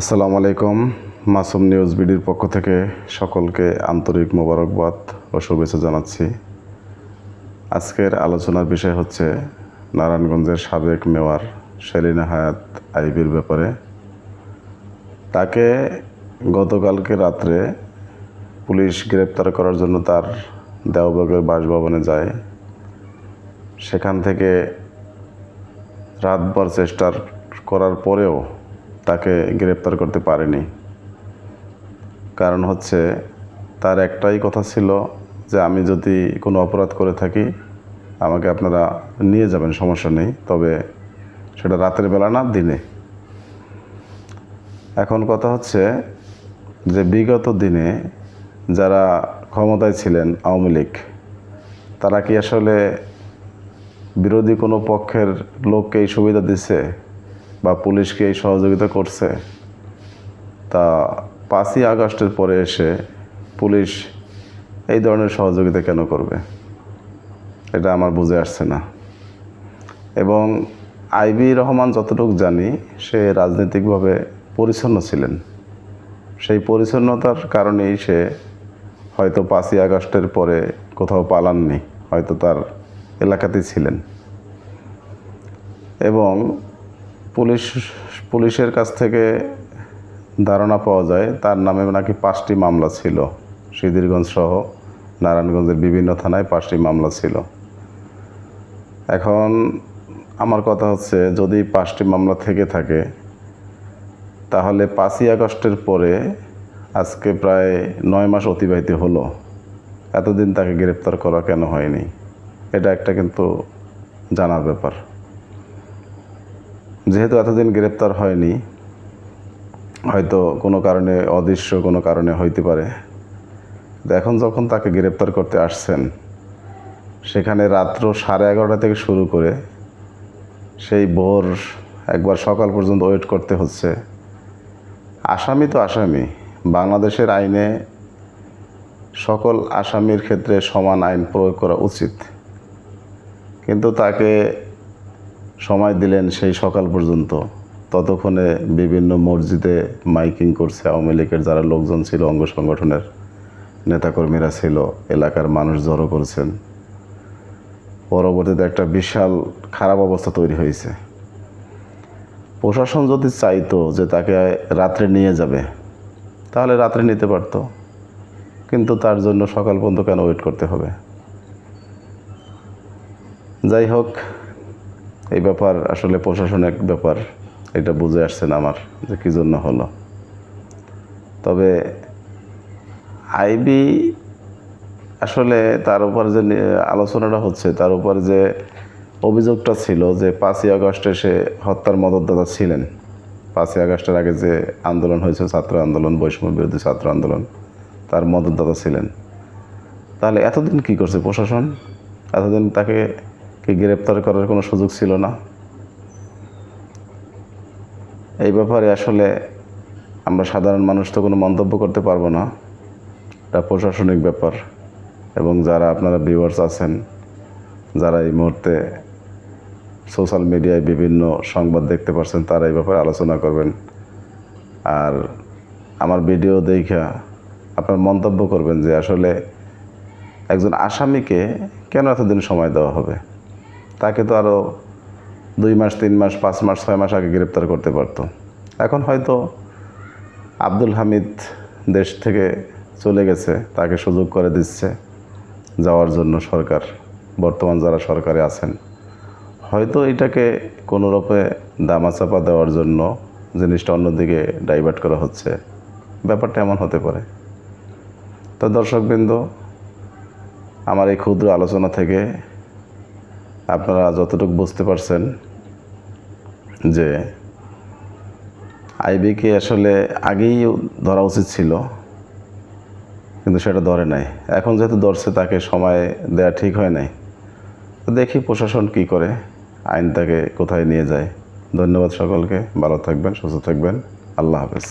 আসসালামু আলাইকুম। মাসুম নিউজ বিডির পক্ষ থেকে সকলকে আন্তরিক মোবারকবাদ ও শুভেচ্ছা জানাচ্ছি। আজকের আলোচনার বিষয় হচ্ছে নারায়ণগঞ্জের সাবেক মেয়র সেলিনা হায়াত আইবির ব্যাপারে। তাকে গতকালকে রাত্রে পুলিশ গ্রেপ্তার করার জন্য তার দেওবাগের বাসভবনে যায়। সেখান থেকে রাতভর চেষ্টার করার পরেও তাকে গ্রেপ্তার করতে পারেনি। কারণ হচ্ছে তার একটাই কথা ছিল যে আমি যদি কোনো অপরাধ করে থাকি, আমাকে আপনারা নিয়ে যাবেন, সমস্যা নেই। তবে সেটা রাতের বেলা না, দিনে। এখন কথা হচ্ছে যে বিগত দিনে যারা ক্ষমতায় ছিলেন আওয়ামী লীগ, তারা কি আসলে বিরোধী কোনো পক্ষের লোককে এই সুবিধা দিচ্ছে বা পুলিশকে এই সহযোগিতা করছে, তা পাঁচই আগস্টের পরে এসে পুলিশ এই ধরনের সহযোগিতা কেন করবে? এটা আমার বুঝে আসছে না। এবং আইবি রহমান যতটুকু জানি, সে রাজনৈতিকভাবে পরিচ্ছন্ন ছিলেন। সেই পরিচ্ছন্নতার কারণেই সে হয়তো পাঁচই আগস্টের পরে কোথাও পালাননি, হয়তো তার এলাকাতেই ছিলেন। এবং পুলিশ, পুলিশের কাছ থেকে ধারণা পাওয়া যায়, তার নামে নাকি পাঁচটি মামলা ছিল। সিদিরগঞ্জ সহ নারায়ণগঞ্জের বিভিন্ন থানায় পাঁচটি মামলা ছিল। এখন আমার কথা হচ্ছে, যদি পাঁচটি মামলা থেকে থাকে, তাহলে পাঁচই আগস্টের পরে আজকে প্রায় নয় মাস অতিবাহিত হলো। এতদিন তাকে গ্রেপ্তার করা কেন হয়নি? এটা একটা কিন্তু জানার ব্যাপার। যেহেতু এতদিন গ্রেপ্তার হয়নি, হয়তো কোনো কারণে অদৃশ্য, কোনো কারণে হইতে পারে। এখন যখন তাকে গ্রেপ্তার করতে আসছেন, সেখানে রাত্র সাড়ে এগারোটা থেকে শুরু করে সেই ভোর একবার সকাল পর্যন্ত ওয়েট করতে হচ্ছে। আসামি তো আসামি, বাংলাদেশের আইনে সকল আসামির ক্ষেত্রে সমান আইন প্রয়োগ করা উচিত। কিন্তু তাকে সময় দিলেন সেই সকাল পর্যন্ত। ততক্ষণে বিভিন্ন মসজিদে মাইকিং করছে আওয়ামী লীগের যারা লোকজন ছিল, অঙ্গ সংগঠনের নেতাকর্মীরা ছিল, এলাকার মানুষ জড়ো করছেন। পরবর্তীতে একটা বিশাল খারাপ অবস্থা তৈরি হয়েছে। প্রশাসন যদি চাইতো যে তাকে রাত্রে নিয়ে যাবে, তাহলে রাত্রে নিতে পারতো। কিন্তু তার জন্য সকাল পর্যন্ত কেন ওয়েট করতে হবে? যাই হোক এই ব্যাপার আসলে প্রশাসনিক ব্যাপার, এটা বুঝে আসছে না আমার যে কী জন্য হলো। তবে আইবি আসলে তার উপর যে আলোচনাটা হচ্ছে, তার উপর যে অভিযোগটা ছিল যে পাঁচই আগস্টে সে হত্যার মদতদাতা ছিলেন। পাঁচই আগস্টের আগে যে আন্দোলন হয়েছে, ছাত্র আন্দোলন, বৈষম্য বিরোধী ছাত্র আন্দোলন, তার মদতদাতা ছিলেন। তাহলে এতদিন কি করছে প্রশাসন? এতদিন তাকে কি গ্রেপ্তার করার কোনো সুযোগ ছিল না। এই ব্যাপারে আসলে আমরা সাধারণ মানুষ তো কোনো মন্তব্য করতে পারব না। এটা প্রশাসনিক ব্যাপার এবং যারা আপনারা ভিউয়ার্স আছেন, যারা এই মুহূর্তে সোশ্যাল মিডিয়ায় বিভিন্ন সংবাদ দেখতে পাচ্ছেন তারা এই ব্যাপারে আলোচনা করবেন। আর আমার ভিডিও দেখা আপনার মন্তব্য করবেন যে আসলে একজন আসামিকে কেন এতদিন সময় দেওয়া হবে? তাকে তো আরও দুই মাস, তিন মাস, পাঁচ মাস, ছয় মাস আগে গ্রেপ্তার করতে পারতো। এখন হয়তো আব্দুল হামিদ দেশ থেকে চলে গেছে, তাকে সুযোগ করে দিচ্ছে যাওয়ার জন্য সরকার, বর্তমান যারা সরকারে আছেন। হয়তো এটাকে কোনোরূপে দামাচাপা দেওয়ার জন্য জিনিসটা অন্যদিকে ডাইভার্ট করা হচ্ছে। ব্যাপারটা এমন হতে পারে। তো দর্শকবৃন্দ, আমার এই ক্ষুদ্র আলোচনা থেকে আপনারা যতটুকু বুঝতে পারছেন যে আইবিকে আসলে আগেই ধরা উচিত ছিল, কিন্তু সেটা ধরে নাই। এখন যেহেতু ধরছে, তাকে সময় দেওয়া ঠিক হয় নাই। তো দেখি প্রশাসন কি করে আইন তাকে কোথায় নিয়ে যায়। ধন্যবাদ সকলকে, ভালো থাকবেন, সুস্থ থাকবেন। আল্লাহ হাফেজ।